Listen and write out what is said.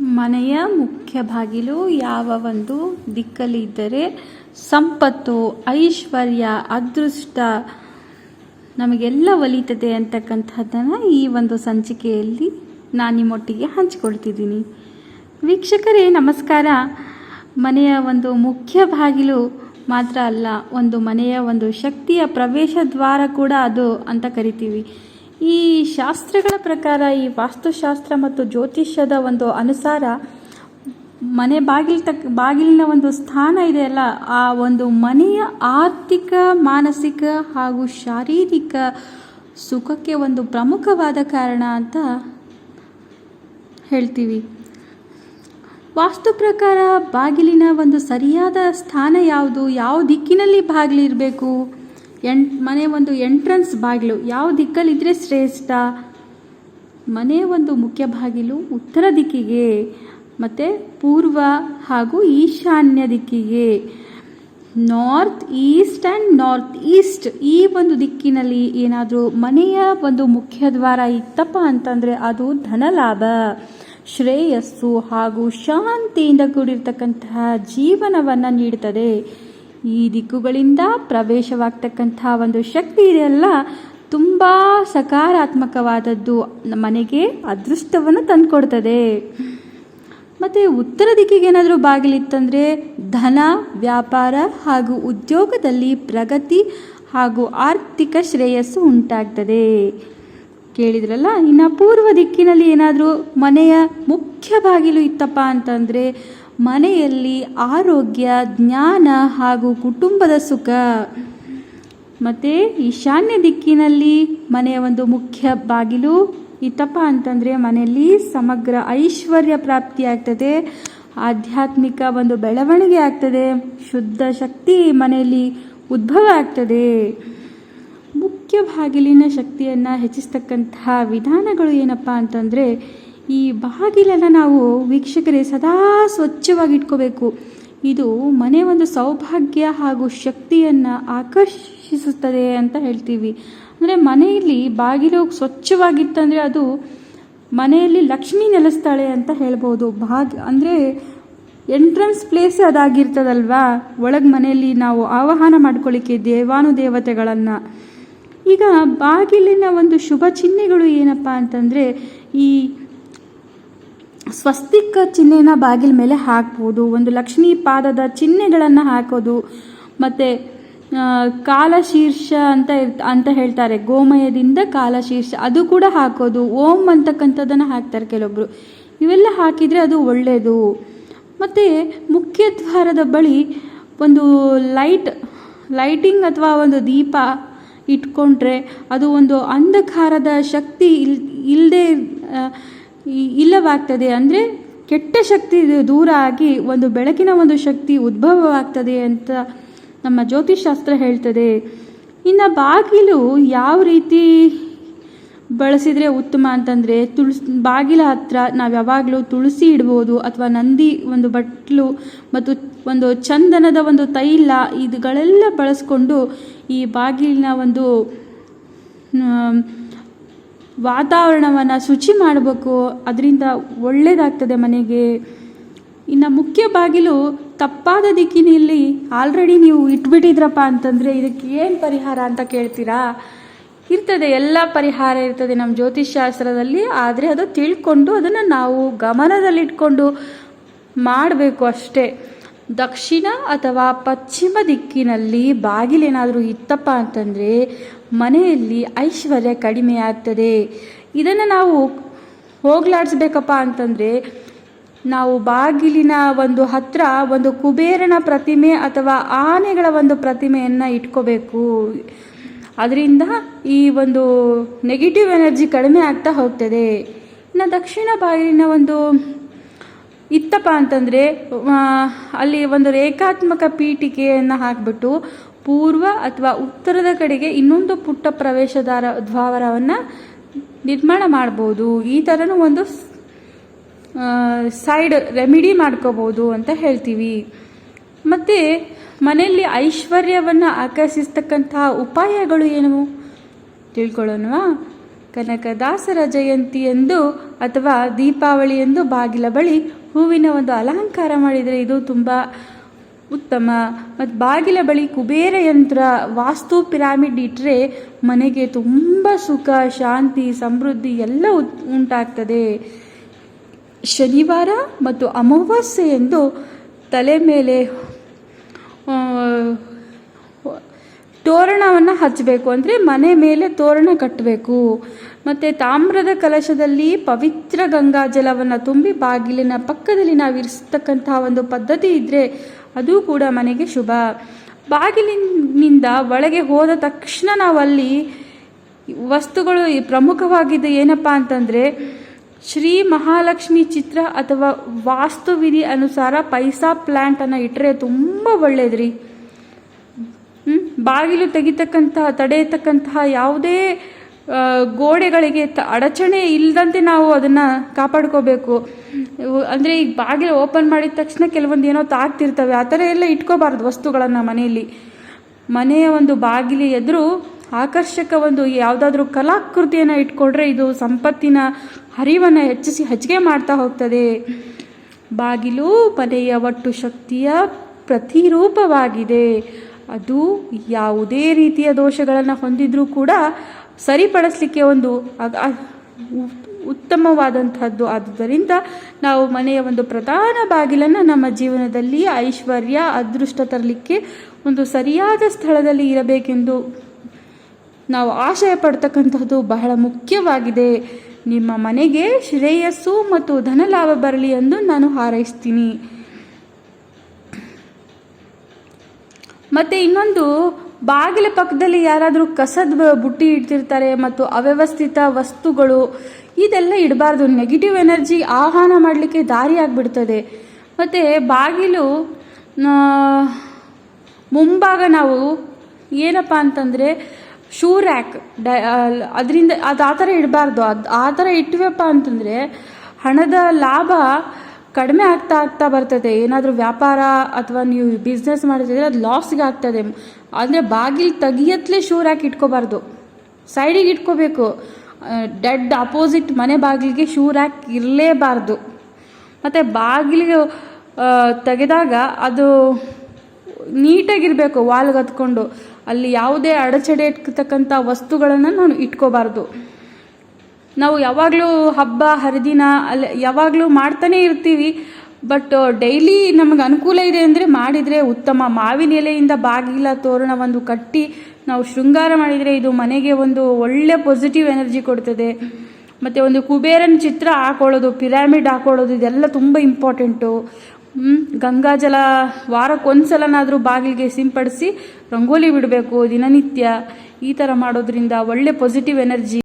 ಮನೆಯ ಮುಖ್ಯ ಬಾಗಿಲು ಯಾವ ಒಂದು ದಿಕ್ಕಲ್ಲಿ ಇದ್ದರೆ ಸಂಪತ್ತು, ಐಶ್ವರ್ಯ, ಅದೃಷ್ಟ ನಮಗೆಲ್ಲ ಒಲಿತದೆ ಅಂತಕ್ಕಂಥದ್ದನ್ನು ಈ ಒಂದು ಸಂಚಿಕೆಯಲ್ಲಿ ನಾನು ನಿಮ್ಮೊಟ್ಟಿಗೆ ಹಂಚಿಕೊಳ್ತಿದ್ದೀನಿ. ವೀಕ್ಷಕರೇ, ನಮಸ್ಕಾರ. ಮನೆಯ ಒಂದು ಮುಖ್ಯ ಬಾಗಿಲು ಮಾತ್ರ ಅಲ್ಲ, ಒಂದು ಮನೆಯ ಒಂದು ಶಕ್ತಿಯ ಪ್ರವೇಶ ದ್ವಾರ ಕೂಡ ಅದು ಅಂತ ಕರಿತೀವಿ. ಈ ಶಾಸ್ತ್ರಗಳ ಪ್ರಕಾರ, ಈ ವಾಸ್ತುಶಾಸ್ತ್ರ ಮತ್ತು ಜ್ಯೋತಿಷ್ಯದ ಒಂದು ಅನುಸಾರ ಮನೆ ಬಾಗಿಲು ತಕ್ಕ ಬಾಗಿಲಿನ ಒಂದು ಸ್ಥಾನ ಇದೆಯಲ್ಲ ಆ ಒಂದು ಮನೆಯ ಆರ್ಥಿಕ, ಮಾನಸಿಕ ಹಾಗೂ ಶಾರೀರಿಕ ಸುಖಕ್ಕೆ ಒಂದು ಪ್ರಮುಖವಾದ ಕಾರಣ ಅಂತ ಹೇಳ್ತೀವಿ. ವಾಸ್ತು ಪ್ರಕಾರ ಬಾಗಿಲಿನ ಒಂದು ಸರಿಯಾದ ಸ್ಥಾನ ಯಾವುದು? ಯಾವ ದಿಕ್ಕಿನಲ್ಲಿ ಬಾಗಿಲಿರಬೇಕು ಎಂ ಮನೆ ಒಂದು ಎಂಟ್ರನ್ಸ್ ಬಾಗಿಲು. ಯಾವ ದಿಕ್ಕಲ್ಲಿದ್ದರೆ ಶ್ರೇಷ್ಠ? ಮನೆ ಒಂದು ಮುಖ್ಯ ಬಾಗಿಲು ಉತ್ತರ ದಿಕ್ಕಿಗೆ, ಮತ್ತು ಪೂರ್ವ ಹಾಗೂ ಈಶಾನ್ಯ ದಿಕ್ಕಿಗೆ. North east and north east ಈ ಒಂದು ದಿಕ್ಕಿನಲ್ಲಿ ಏನಾದರೂ ಮನೆಯ ಒಂದು ಮುಖ್ಯ ದ್ವಾರ ಇತ್ತಪ್ಪ ಅಂತಂದರೆ ಅದು ಧನಲಾಭ. ಶ್ರೇಯಸ್ಸು ಹಾಗೂ ಶಾಂತಿಯಿಂದ ಕೂಡಿರ್ತಕ್ಕಂತಹ ಜೀವನವನ್ನು ನೀಡುತ್ತದೆ ಈ ದಿಕ್ಕುಗಳಿಂದ ಪ್ರವೇಶವಾಗ್ತಕ್ಕಂಥ ಒಂದು ಶಕ್ತಿ ಇದೆಯಲ್ಲ ತುಂಬ ಸಕಾರಾತ್ಮಕವಾದದ್ದು ಮನೆಗೆ ಅದೃಷ್ಟವನ್ನು ತಂದುಕೊಡ್ತದೆ. ಮತ್ತು ಉತ್ತರ ದಿಕ್ಕಿಗೆ ಏನಾದರೂ ಬಾಗಿಲಿತ್ತಂದರೆ ಧನ, ವ್ಯಾಪಾರ ಹಾಗೂ ಉದ್ಯೋಗದಲ್ಲಿ ಪ್ರಗತಿ ಹಾಗೂ ಆರ್ಥಿಕ ಶ್ರೇಯಸ್ಸು ಉಂಟಾಗ್ತದೆ. ಕೇಳಿದ್ರಲ್ಲ, ಇನ್ನು ಪೂರ್ವ ದಿಕ್ಕಿನಲ್ಲಿ ಏನಾದರೂ ಮನೆಯ ಮುಖ್ಯ ಬಾಗಿಲು ಇತ್ತಪ್ಪ ಅಂತಂದರೆ ಮನೆಯಲ್ಲಿ ಆರೋಗ್ಯ, ಜ್ಞಾನ ಹಾಗೂ ಕುಟುಂಬದ ಸುಖ. ಮತ್ತು ಈಶಾನ್ಯ ದಿಕ್ಕಿನಲ್ಲಿ ಮನೆಯ ಒಂದು ಮುಖ್ಯ ಬಾಗಿಲು. ಇತ್ತಪ್ಪ ಅಂತಂದರೆ ಮನೆಯಲ್ಲಿ ಸಮಗ್ರ ಐಶ್ವರ್ಯ ಪ್ರಾಪ್ತಿಯಾಗ್ತದೆ ಆಧ್ಯಾತ್ಮಿಕ ಒಂದು ಬೆಳವಣಿಗೆ ಆಗ್ತದೆ. ಶುದ್ಧ ಶಕ್ತಿ ಮನೆಯಲ್ಲಿ ಉದ್ಭವ ಆಗ್ತದೆ. ಮುಖ್ಯ ಬಾಗಿಲಿನ ಶಕ್ತಿಯನ್ನು ಹೆಚ್ಚಿಸ್ತಕ್ಕಂತಹ ವಿಧಾನಗಳು ಏನಪ್ಪ ಅಂತಂದರೆ ಈ ಬಾಗಿಲನ್ನು ನಾವು ವೀಕ್ಷಕರೇ ಸದಾ ಸ್ವಚ್ಛವಾಗಿ ಇಟ್ಕೋಬೇಕು ಇದು ಮನೆ ಒಂದು ಸೌಭಾಗ್ಯ ಹಾಗೂ ಶಕ್ತಿಯನ್ನು ಆಕರ್ಷಿಸುತ್ತದೆ ಅಂತ ಹೇಳ್ತೀವಿ. ಅಂದರೆ ಮನೆಯಲ್ಲಿ ಬಾಗಿಲು ಸ್ವಚ್ಛವಾಗಿತ್ತಂದರೆ ಅದು ಮನೆಯಲ್ಲಿ ಲಕ್ಷ್ಮಿ ನೆಲೆಸ್ತಾಳೆ ಅಂತ ಹೇಳ್ಬೋದು. ಬಾಗ್ ಅಂದರೆ ಎಂಟ್ರೆನ್ಸ್ ಪ್ಲೇಸ್ ಅದಾಗಿರ್ತದಲ್ವಾ? ಒಳಗೆ ಮನೆಯಲ್ಲಿ ನಾವು ಆವಾಹನ ಮಾಡ್ಕೊಳ್ಳಿಕ್ಕೆ ದೇವಾನುದೇವತೆಗಳನ್ನು. ಈಗ ಬಾಗಿಲಿನ ಒಂದು ಶುಭ ಚಿಹ್ನೆಗಳು ಏನಪ್ಪ ಅಂತಂದರೆ ಈ ಸ್ವಸ್ತಿಕ ಚಿಹ್ನೆನ ಬಾಗಿಲ ಮೇಲೆ ಹಾಕ್ಬೋದು. ಒಂದು ಲಕ್ಷ್ಮೀ ಪಾದದ ಚಿಹ್ನೆಗಳನ್ನು ಹಾಕೋದು. ಮತ್ತು ಕಾಲಶೀರ್ಷ ಅಂತ ಅಂತ ಹೇಳ್ತಾರೆ. ಗೋಮಯದಿಂದ ಕಾಲಶೀರ್ಷ. ಅದು ಕೂಡ ಹಾಕೋದು. ಓಂ ಅಂತಕ್ಕಂಥದ್ದನ್ನು ಹಾಕ್ತಾರೆ ಕೆಲವೊಬ್ಬರು ಇವೆಲ್ಲ ಹಾಕಿದರೆ ಅದು ಒಳ್ಳೆಯದು ಮತ್ತು, ಮುಖ್ಯ ದ್ವಾರದ ಬಳಿ ಒಂದು ಲೈಟ್, ಲೈಟಿಂಗ್ ಅಥವಾ ಒಂದು ದೀಪ ಇಟ್ಕೊಂಡ್ರೆ ಅದು ಒಂದು ಅಂಧಕಾರದ ಶಕ್ತಿ ಇಲ್ ಇಲ್ಲದೆ ಇಲ್ಲವಾಗ್ತದೆ ಅಂದರೆ ಕೆಟ್ಟ ಶಕ್ತಿ ದೂರ ಆಗಿ ಒಂದು ಬೆಳಕಿನ ಒಂದು ಶಕ್ತಿ ಉದ್ಭವವಾಗ್ತದೆ ಅಂತ ನಮ್ಮ ಜ್ಯೋತಿಷಾಸ್ತ್ರ ಹೇಳ್ತದೆ. ಇನ್ನು ಬಾಗಿಲು ಯಾವ ರೀತಿ ಬಳಸಿದರೆ ಉತ್ತಮ ಅಂತಂದರೆ ತುಳಸಿ ಬಾಗಿಲ ಹತ್ರ ನಾವು ಯಾವಾಗಲೂ ತುಳಸಿ ಇಡ್ಬೋದು ಅಥವಾ ನಂದಿ ಒಂದು ಬಟ್ಲು ಮತ್ತು ಒಂದು ಚಂದನದ ಒಂದು ತೈಲ ಇದುಗಳೆಲ್ಲ ಬಳಸ್ಕೊಂಡು ಈ ಬಾಗಿಲಿನ ಒಂದು ವಾತಾವರಣವನ್ನು ಶುಚಿ ಮಾಡಬೇಕು, ಅದರಿಂದ ಒಳ್ಳೆಯದಾಗ್ತದೆ ಮನೆಗೆ. ಇನ್ನು ಮುಖ್ಯ ಬಾಗಿಲು ತಪ್ಪಾದ ದಿಕ್ಕಿನಲ್ಲಿ ಆಲ್ರೆಡಿ ನೀವು ಇಟ್ಬಿಟ್ಟಿದ್ರಪ್ಪ ಅಂತಂದರೆ ಇದಕ್ಕೆ ಏನು ಪರಿಹಾರ ಅಂತ ಕೇಳ್ತೀರಾ? ಇರ್ತದೆ, ಎಲ್ಲ ಪರಿಹಾರ ಇರ್ತದೆ ನಮ್ಮ ಜ್ಯೋತಿಷ್ಶಾಸ್ತ್ರದಲ್ಲಿ ಆದರೆ ಅದು ತಿಳ್ಕೊಂಡು ಅದನ್ನು ನಾವು ಗಮನದಲ್ಲಿಟ್ಕೊಂಡು ಮಾಡಬೇಕು ಅಷ್ಟೇ. ದಕ್ಷಿಣ ಅಥವಾ ಪಶ್ಚಿಮ ದಿಕ್ಕಿನಲ್ಲಿ ಬಾಗಿಲೇನಾದರೂ ಇತ್ತಪ್ಪ ಅಂತಂದರೆ ಮನೆಯಲ್ಲಿ ಐಶ್ವರ್ಯ ಕಡಿಮೆ ಆಗ್ತದೆ ಇದನ್ನು ನಾವು ಹೋಗ್ಲಾಡಿಸ್ಬೇಕಪ್ಪ ಅಂತಂದರೆ ನಾವು ಬಾಗಿಲಿನ ಒಂದು ಹತ್ರ ಒಂದು ಕುಬೇರನ ಪ್ರತಿಮೆ ಅಥವಾ ಆನೆಗಳ ಒಂದು ಪ್ರತಿಮೆಯನ್ನು ಇಟ್ಕೋಬೇಕು. ಅದರಿಂದ ಈ ಒಂದು ನೆಗೆಟಿವ್ ಎನರ್ಜಿ ಕಡಿಮೆ ಆಗ್ತಾ ಹೋಗ್ತದೆ. ಇನ್ನು ದಕ್ಷಿಣ ಬಾಗಿಲಿನ ಒಂದು ಇತ್ತಪ್ಪ ಅಂತಂದರೆ ಅಲ್ಲಿ ಒಂದು ರೇಖಾತ್ಮಕ ಪೀಠಿಕೆಯನ್ನು ಹಾಕಿಬಿಟ್ಟು ಪೂರ್ವ ಅಥವಾ ಉತ್ತರದ ಕಡೆಗೆ ಇನ್ನೊಂದು ಪುಟ್ಟ ಪ್ರವೇಶದಾರ ದ್ವಾರವನ್ನು ನಿರ್ಮಾಣ ಮಾಡ್ಬೋದು. ಈ ಥರನೂ ಒಂದು ಸೈಡ್ ರೆಮಿಡಿ ಮಾಡ್ಕೋಬೋದು ಅಂತ ಹೇಳ್ತೀವಿ. ಮತ್ತು ಮನೆಯಲ್ಲಿ ಐಶ್ವರ್ಯವನ್ನು ಆಕರ್ಷಿಸ್ತಕ್ಕಂತಹ ಉಪಾಯಗಳು ಏನು? ತಿಳ್ಕೊಳ್ಳೋಣವಾ? ಕನಕದಾಸರ ಜಯಂತಿ ಎಂದು ಅಥವಾ ದೀಪಾವಳಿ ಎಂದು ಬಾಗಿಲ ಬಳಿ ಹೂವಿನ ಒಂದು ಅಲಂಕಾರ ಮಾಡಿದರೆ ಇದು ತುಂಬ ಉತ್ತಮ. ಮತ್ತು ಬಾಗಿಲ ಬಳಿ ಕುಬೇರ ಯಂತ್ರ, ವಾಸ್ತು ಪಿರಾಮಿಡ್ ಇಟ್ಟರೆ ಮನೆಗೆ ತುಂಬ ಸುಖ, ಶಾಂತಿ, ಸಮೃದ್ಧಿ ಎಲ್ಲ ಉಂಟಾಗ್ತದೆ. ಶನಿವಾರ ಮತ್ತು ಅಮಾವಾಸ್ಯೆ ಎಂದು ತಲೆ ಮೇಲೆ ತೋರಣವನ್ನು ಹಚ್ಚಬೇಕು ಅಂದರೆ ಮನೆ ಮೇಲೆ ತೋರಣ ಕಟ್ಟಬೇಕು ಮತ್ತು ತಾಮ್ರದ ಕಲಶದಲ್ಲಿ ಪವಿತ್ರ ಗಂಗಾ ಜಲವನ್ನು ತುಂಬಿ ಬಾಗಿಲಿನ ಪಕ್ಕದಲ್ಲಿ ನಾವು ಇರಿಸ್ತಕ್ಕಂತಹ ಒಂದು ಪದ್ಧತಿ ಇದ್ದರೆ ಅದು ಕೂಡ ಮನೆಗೆ ಶುಭ ಬಾಗಿಲಿನಿಂದ ಒಳಗೆ ಹೋದ ತಕ್ಷಣ ನಾವಲ್ಲಿ ವಸ್ತುಗಳು ಪ್ರಮುಖವಾಗಿದ್ದು ಏನಪ್ಪ ಅಂತಂದರೆ ಶ್ರೀ ಮಹಾಲಕ್ಷ್ಮಿ ಚಿತ್ರ ಅಥವಾ ವಾಸ್ತುವಿಧಿ ಅನುಸಾರ ಪೈಸಾ ಪ್ಲ್ಯಾಂಟನ್ನು ಇಟ್ಟರೆ ತುಂಬ ಒಳ್ಳೆಯದ್ರಿ? ಬಾಗಿಲು ತೆಗಿತಕ್ಕಂತಹ, ತಡೆಯತಕ್ಕಂತಹ ಯಾವುದೇ ಗೋಡೆಗಳಿಗೆ ತ, ಅಡಚಣೆ ಇಲ್ಲದಂತೆ ನಾವು ಅದನ್ನು ಕಾಪಾಡ್ಕೋಬೇಕು. ಅಂದರೆ ಈಗ ಬಾಗಿಲು ಓಪನ್ ಮಾಡಿದ ತಕ್ಷಣ ಕೆಲವೊಂದು ಏನೋ ತಾಗ್ತಿರ್ತವೆ ಆ ಥರ ಎಲ್ಲ ಇಟ್ಕೋಬಾರ್ದು ವಸ್ತುಗಳನ್ನು ಮನೆಯಲ್ಲಿ. ಮನೆಯ ಒಂದು ಬಾಗಿಲು ಎದುರು ಆಕರ್ಷಕ ಒಂದು ಯಾವುದಾದ್ರೂ ಕಲಾಕೃತಿಯನ್ನು ಇಟ್ಕೊಂಡ್ರೆ ಇದು ಸಂಪತ್ತಿನ ಹರಿವನ್ನು ಹೆಚ್ಚಿಸಿ ಹೆಚ್ಚಿಗೆ ಮಾಡ್ತಾ ಹೋಗ್ತದೆ. ಬಾಗಿಲು ಮನೆಯ ಒಟ್ಟು ಶಕ್ತಿಯ ಪ್ರತಿರೂಪವಾಗಿದೆ. ಅದು ಯಾವುದೇ ರೀತಿಯ ದೋಷಗಳನ್ನು ಹೊಂದಿದ್ರೂ ಕೂಡ ಸರಿಪಡಿಸಲಿಕ್ಕೆ ಒಂದು ಉತ್ತಮವಾದಂತಹದ್ದು ಆದುದರಿಂದ ನಾವು ಮನೆಯ ಒಂದು ಪ್ರಧಾನ ಬಾಗಿಲನ್ನು ನಮ್ಮ ಜೀವನದಲ್ಲಿ ಐಶ್ವರ್ಯ, ಅದೃಷ್ಟ ತರಲಿಕ್ಕೆ ಒಂದು ಸರಿಯಾದ ಸ್ಥಳದಲ್ಲಿ ಇರಬೇಕೆಂದು ನಾವು ಆಶಯ ಪಡ್ತಕ್ಕಂಥದ್ದು ಬಹಳ ಮುಖ್ಯವಾಗಿದೆ. ನಿಮ್ಮ ಮನೆಗೆ ಶ್ರೇಯಸ್ಸು ಮತ್ತು ಧನಲಾಭ ಬರಲಿ ಎಂದು ನಾನು ಹಾರೈಸ್ತೀನಿ. ಮತ್ತು ಇನ್ನೊಂದು, ಬಾಗಿಲ ಪಕ್ಕದಲ್ಲಿ ಯಾರಾದರೂ ಕಸದ ಬುಟ್ಟಿ ಇಡ್ತಿರ್ತಾರೆ ಮತ್ತು ಅವ್ಯವಸ್ಥಿತ ವಸ್ತುಗಳು, ಇದೆಲ್ಲ ಇಡಬಾರ್ದು. ನೆಗೆಟಿವ್ ಎನರ್ಜಿ ಆಹ್ವಾನ ಮಾಡಲಿಕ್ಕೆ ದಾರಿ ಆಗಿಬಿಡ್ತದೆ. ಮತ್ತು ಬಾಗಿಲು ಮುಂಭಾಗ ನಾವು ಏನಪ್ಪ ಅಂತಂದರೆ, ಶೂ ರ್ಯಾಕ್, ಡ ಅದರಿಂದ ಅದು ಆ ಥರ ಇಡಬಾರ್ದು. ಅದು ಆ ಥರ ಇಟ್ವಪ್ಪ ಅಂತಂದರೆ, ಹಣದ ಲಾಭ ಕಡಿಮೆ ಆಗ್ತಾ ಆಗ್ತಾ ಬರ್ತದೆ. ಏನಾದರೂ ವ್ಯಾಪಾರ ಅಥವಾ ನೀವು ಬಿಸ್ನೆಸ್ ಮಾಡ್ತಿದ್ರೆ ಅದು ಲಾಸ್ಗೆ ಆಗ್ತದೆ. ಅಂದರೆ ಬಾಗಿಲು ತೆಗಿಯತ್ಲೇ ಶೂರ್ ಹಾಕಿ ಇಟ್ಕೋಬಾರ್ದು. ಸೈಡಿಗೆ ಇಟ್ಕೋಬೇಕು. ಡೆಡ್ ಅಪೋಸಿಟ್ ಮನೆ ಬಾಗಿಲಿಗೆ ಶೂರ್ ಹಾಕಿ ಇರಲೇಬಾರ್ದು. ಮತ್ತು ಬಾಗಿಲಿಗೆ ತೆಗೆದಾಗ ಅದು ನೀಟಾಗಿರಬೇಕು ವಾಲ್ಗೆ ಹತ್ಕೊಂಡು. ಅಲ್ಲಿ ಯಾವುದೇ ಅಡಚಣೆ ಇಟ್ಕತಕ್ಕಂಥ ವಸ್ತುಗಳನ್ನು ನಾನು ಇಟ್ಕೋಬಾರ್ದು. ನಾವು ಯಾವಾಗಲೂ ಹಬ್ಬ, ಹರಿದಿನ ಅಲ್ಲಿ ಯಾವಾಗಲೂ ಮಾಡ್ತಾನೆ ಇರ್ತೀವಿ. ಬಟ್ ಡೈಲಿ ನಮಗೆ ಅನುಕೂಲ ಇದೆ ಅಂದರೆ ಮಾಡಿದರೆ ಉತ್ತಮ. ಮಾವಿನ ಎಲೆಯಿಂದ ಬಾಗಿಲ ತೋರಣ ಒಂದು ಕಟ್ಟಿ ನಾವು ಶೃಂಗಾರ ಮಾಡಿದರೆ ಇದು ಮನೆಗೆ ಒಂದು ಒಳ್ಳೆ ಪಾಸಿಟಿವ್ ಎನರ್ಜಿ ಕೊಡ್ತದೆ. ಮತ್ತು ಒಂದು ಕುಬೇರನ ಚಿತ್ರ ಹಾಕೊಳ್ಳೋದು ಪಿರಾಮಿಡ್ ಹಾಕೊಳ್ಳೋದು, ಇದೆಲ್ಲ ತುಂಬ ಇಂಪಾರ್ಟೆಂಟು? ಗಂಗಾಜಲ ವಾರಕ್ಕೊಂದ್ಸಲನಾದರೂ ಬಾಗಿಲಿಗೆ ಸಿಂಪಡಿಸಿ, ರಂಗೋಲಿ ಬಿಡಬೇಕು ದಿನನಿತ್ಯ. ಈ ಥರ ಮಾಡೋದ್ರಿಂದ ಒಳ್ಳೆ ಪಾಸಿಟಿವ್ ಎನರ್ಜಿ